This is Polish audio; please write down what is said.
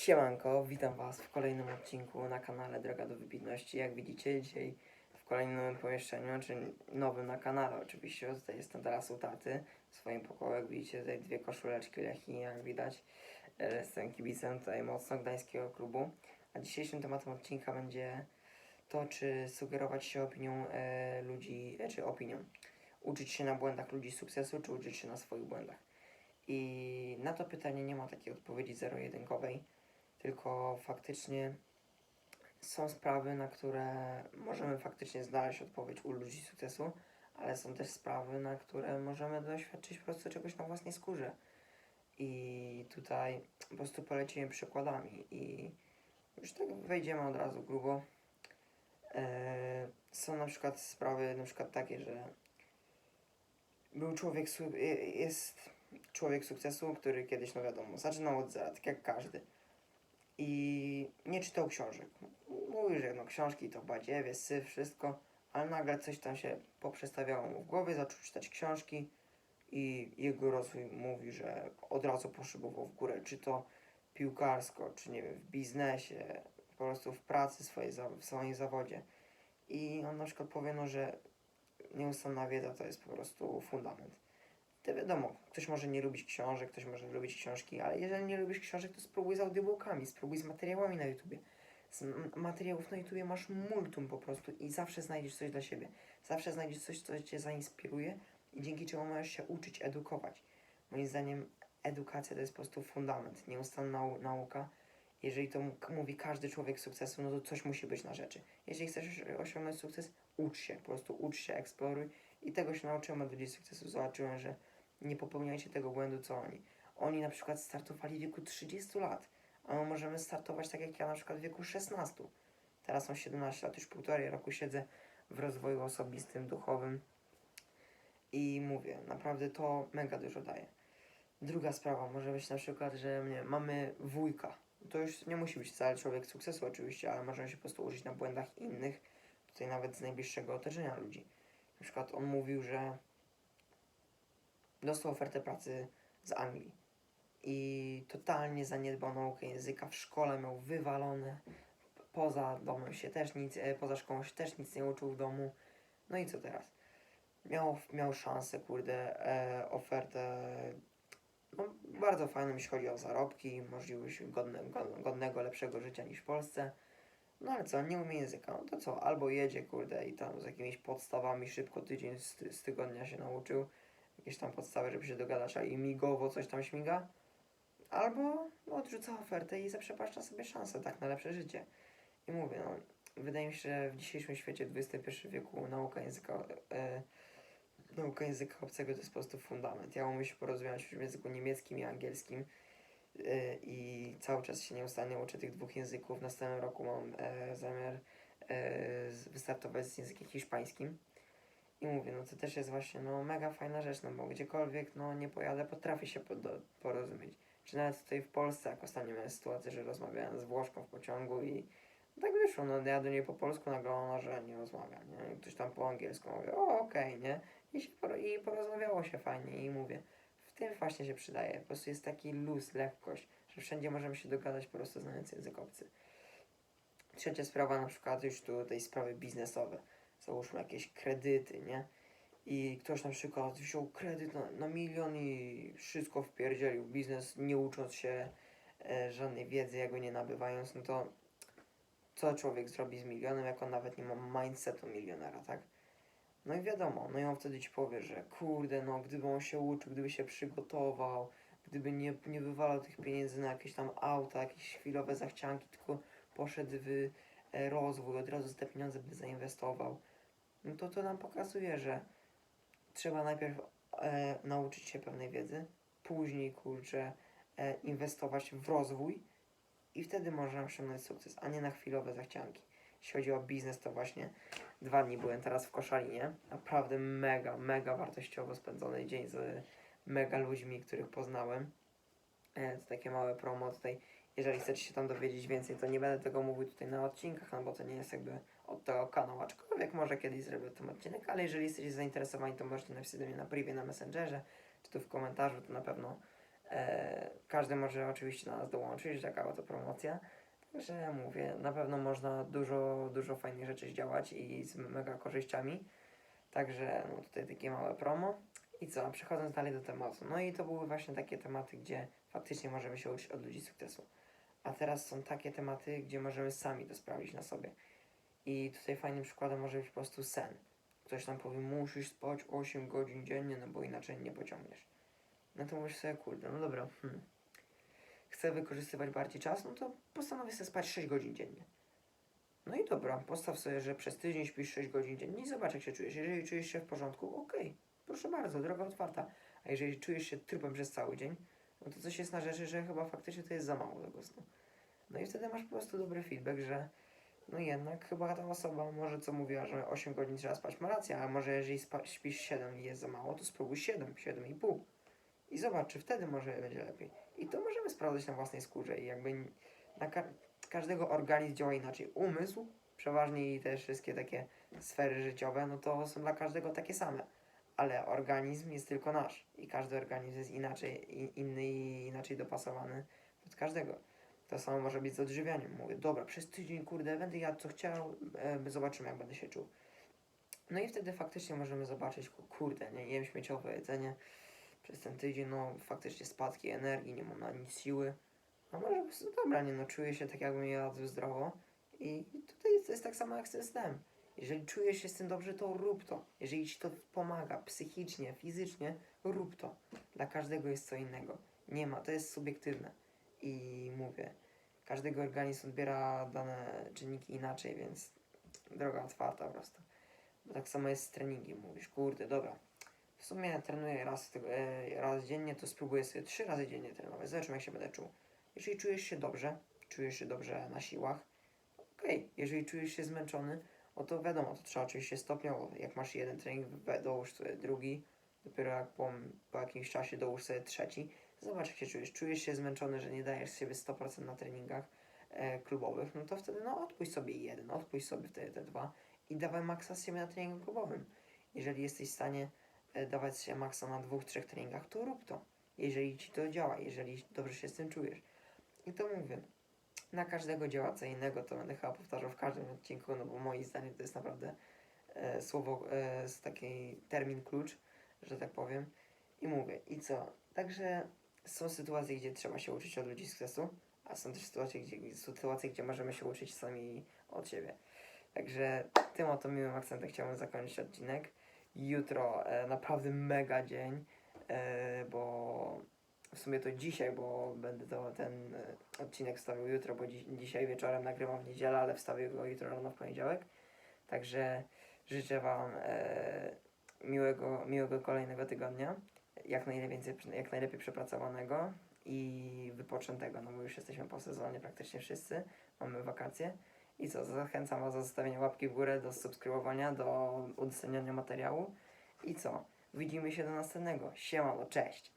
Siemanko, witam Was w kolejnym odcinku na kanale Droga do Wybitności. Jak widzicie, dzisiaj w kolejnym pomieszczeniu, czy nowym na kanale oczywiście. Tutaj jestem teraz u taty w swoim pokoju. Jak widzicie, tutaj dwie koszuleczki Lechi, jak widać. E, Jestem kibicem tutaj mocno gdańskiego klubu. A dzisiejszym tematem odcinka będzie to, czy sugerować się opinią e, ludzi, e, czy opinią. Uczyć się na błędach ludzi sukcesu, czy uczyć się na swoich błędach. I na to pytanie nie ma takiej odpowiedzi zero-jedynkowej tylko faktycznie są sprawy, na które możemy faktycznie znaleźć odpowiedź u ludzi sukcesu, ale są też sprawy, na które możemy doświadczyć po prostu czegoś na własnej skórze. I tutaj po prostu polecimy przykładami i już tak wejdziemy od razu grubo. Eee, są na przykład sprawy na przykład takie, że był człowiek, su- jest człowiek sukcesu, który kiedyś, no wiadomo, zaczynał od zera, tak jak każdy i nie czytał książek. Mówi, że no książki to badziewie, syf, wszystko, ale nagle coś tam się poprzestawiało mu w głowie, zaczął czytać książki i jego rozwój mówi, że od razu poszybował w górę, czy to piłkarsko, czy nie wiem, w biznesie, po prostu w pracy swojej, w swoim zawodzie. I on na przykład powie, no, że nieustanna wiedza to jest po prostu fundament. To wiadomo, ktoś może nie lubić książek, ktoś może lubić książki, ale jeżeli nie lubisz książek, to spróbuj z audiobookami, spróbuj z materiałami na YouTubie. Z materiałów na YouTubie masz multum po prostu i zawsze znajdziesz coś dla siebie. Zawsze znajdziesz coś, co cię zainspiruje i dzięki czemu możesz się uczyć, edukować. Moim zdaniem edukacja to jest po prostu fundament, nieustanna nau- nauka. Jeżeli to mówi każdy człowiek sukcesu, no to coś musi być na rzeczy. Jeżeli chcesz osią- osiągnąć sukces, ucz się, po prostu ucz się, eksploruj. I tego się nauczyłem od ludzi sukcesu. Zobaczyłem, że nie popełniajcie tego błędu, co oni. Oni na przykład startowali w wieku 30 lat, a my możemy startować tak jak ja na przykład w wieku 16. Teraz mam 17 lat, już półtorej roku siedzę w rozwoju osobistym, duchowym i mówię, naprawdę to mega dużo daje. Druga sprawa może być na przykład, że mnie, mamy wujka. To już nie musi być wcale człowiek sukcesu oczywiście, ale możemy się po prostu użyć na błędach innych, tutaj nawet z najbliższego otoczenia ludzi. Na przykład on mówił, że dostał ofertę pracy z Anglii i totalnie zaniedbał naukę języka. W szkole miał wywalone. Poza domem się też nic, e, poza szkołą się też nic nie uczył w domu. No i co teraz? Miał, miał szansę, kurde, e, ofertę no, bardzo fajną, jeśli chodzi o zarobki, możliwość godne, god- godnego, lepszego życia niż w Polsce. No ale co, nie umie języka, no to co, albo jedzie, kurde, i tam z jakimiś podstawami szybko tydzień z, z tygodnia się nauczył, jakieś tam podstawy, żeby się dogadać, a i migowo coś tam śmiga, albo odrzuca ofertę i zaprzepaszcza sobie szansę, tak, na lepsze życie. I mówię, no, wydaje mi się, że w dzisiejszym świecie, XXI wieku, nauka języka, e, nauka języka obcego to jest po prostu fundament. Ja umiem się porozumiewać w języku niemieckim i angielskim, e, i cały czas się nieustannie uczę tych dwóch języków. W następnym roku mam e, zamiar e, wystartować z językiem hiszpańskim. I mówię, no to też jest właśnie no, mega fajna rzecz, no bo gdziekolwiek no, nie pojadę, potrafię się podo- porozumieć. Czy nawet tutaj w Polsce, jak ostatnio miałem sytuację, że rozmawiałem z Włoszką w pociągu i tak wyszło, no ja do niej po polsku, nagle ona, że nie rozmawia, nie? I ktoś tam po angielsku mówię, o okej, nie? I, się poro- I porozmawiało się fajnie i mówię, w tym właśnie się przydaje, po prostu jest taki luz, lekkość, że wszędzie możemy się dogadać po prostu znając język obcy. Trzecia sprawa, na przykład już tu tej sprawy biznesowe. Załóżmy jakieś kredyty, nie? I ktoś na przykład wziął kredyt na, na milion i wszystko wpierdzielił biznes, nie ucząc się e, żadnej wiedzy, jak go nie nabywając, no to co człowiek zrobi z milionem, jak on nawet nie ma mindsetu milionera, tak? No i wiadomo, no i on wtedy ci powie, że kurde, no gdyby on się uczył, gdyby się przygotował, gdyby nie, nie wywalał tych pieniędzy na jakieś tam auta, jakieś chwilowe zachcianki, tylko poszedł w e, rozwój, od razu te pieniądze by zainwestował, no to to nam pokazuje, że trzeba najpierw e, nauczyć się pewnej wiedzy, później kurczę e, inwestować w rozwój i wtedy można osiągnąć sukces, a nie na chwilowe zachcianki. Jeśli chodzi o biznes, to właśnie dwa dni byłem teraz w Koszalinie. Naprawdę mega, mega wartościowo spędzony dzień z mega ludźmi, których poznałem. E, to takie małe promo tutaj. Jeżeli chcecie się tam dowiedzieć więcej, to nie będę tego mówił tutaj na odcinkach, no bo to nie jest jakby od tego kanału, aczkolwiek może kiedyś zrobię ten odcinek, ale jeżeli jesteście zainteresowani, to możecie napisać do mnie na privie na Messengerze, czy tu w komentarzu, to na pewno E, każdy może oczywiście do nas dołączyć, taka oto promocja. Także mówię, na pewno można dużo, dużo fajnych rzeczy zdziałać i z mega korzyściami. Także no tutaj takie małe promo. I co, przechodząc dalej do tematu. No i to były właśnie takie tematy, gdzie faktycznie możemy się uczyć od ludzi sukcesu. A teraz są takie tematy, gdzie możemy sami to sprawdzić na sobie. I tutaj fajnym przykładem może być po prostu sen. Ktoś tam powie, musisz spać 8 godzin dziennie, no bo inaczej nie pociągniesz. No to mówisz sobie, kurde, no dobra, hmm. chcę wykorzystywać bardziej czas, no to postanowię sobie spać 6 godzin dziennie. No i dobra, postaw sobie, że przez tydzień śpisz 6 godzin dziennie i zobacz jak się czujesz. Jeżeli czujesz się w porządku, okej, proszę bardzo, droga otwarta. A jeżeli czujesz się trupem przez cały dzień, no to coś jest na rzeczy, że chyba faktycznie to jest za mało tego snu. No i wtedy masz po prostu dobry feedback, że no jednak chyba ta osoba może co mówiła, że 8 godzin trzeba spać, ma rację, a może jeżeli spa- śpisz 7 i jest za mało, to spróbuj 7, 7,5 i zobacz, czy wtedy może będzie lepiej. I to możemy sprawdzać na własnej skórze i jakby na ka- każdego organizm działa inaczej. Umysł, przeważnie i te wszystkie takie sfery życiowe, no to są dla każdego takie same. Ale organizm jest tylko nasz i każdy organizm jest inaczej, inny i inaczej dopasowany pod każdego. To samo może być z odżywianiem. Mówię, dobra, przez tydzień, kurde, będę jadł co chciał, e, zobaczymy jak będę się czuł. No i wtedy faktycznie możemy zobaczyć, ku- kurde, nie jem śmieciowe jedzenie, przez ten tydzień, no faktycznie spadki energii, nie mam na nic siły. A może dobra, nie no, czuję się tak jakbym jadł zdrowo i tutaj to jest tak samo jak z tym snem. Jeżeli czujesz się z tym dobrze, to rób to. Jeżeli ci to pomaga psychicznie, fizycznie, rób to. Dla każdego jest co innego. Nie ma, to jest subiektywne. I mówię, każdego organizm odbiera dane czynniki inaczej, więc droga otwarta po prostu. Bo tak samo jest z treningiem. Mówisz, kurde, dobra, w sumie trenuję raz, e, raz dziennie, to spróbuję sobie trzy razy dziennie trenować. Zobaczymy, jak się będę czuł. Jeżeli czujesz się dobrze, czujesz się dobrze na siłach, okej. Jeżeli czujesz się zmęczony, o to wiadomo, to trzeba oczywiście stopniowo. Jak masz jeden trening, dołóż sobie drugi, dopiero jak po, po jakimś czasie dołóż sobie trzeci. Zobacz, jak się czujesz. Czujesz się zmęczony, że nie dajesz z siebie 100% na treningach e, klubowych, no to wtedy no odpuść sobie jeden, odpuść sobie wtedy te dwa i dawaj maksa z siebie na treningu klubowym. Jeżeli jesteś w stanie e, dawać się maksa na dwóch, trzech treningach, to rób to. Jeżeli ci to działa, jeżeli dobrze się z tym czujesz. I to mówię. Na każdego działa co innego, to będę chyba powtarzał w każdym odcinku, no bo moim zdaniem to jest naprawdę e, słowo, e, z takiej termin klucz, że tak powiem. I mówię, i co? Także są sytuacje, gdzie trzeba się uczyć od ludzi sukcesu, a są też sytuacje, gdzie, sytuacje, gdzie możemy się uczyć sami od siebie. Także tym oto miłym akcentem chciałbym zakończyć odcinek. Jutro e, naprawdę mega dzień, e, bo sumie to dzisiaj, bo będę to, ten e, odcinek wstawił jutro, bo dzi- dzisiaj wieczorem nagrywam w niedzielę, ale wstawię go jutro rano w poniedziałek. Także życzę Wam e, miłego, miłego kolejnego tygodnia, jak najlepiej, jak najlepiej przepracowanego i wypoczętego, no bo już jesteśmy po sezonie praktycznie wszyscy, mamy wakacje. I co, zachęcam Was do zostawienia łapki w górę, do subskrybowania, do udostępniania materiału. I co, widzimy się do następnego. Siemano, cześć!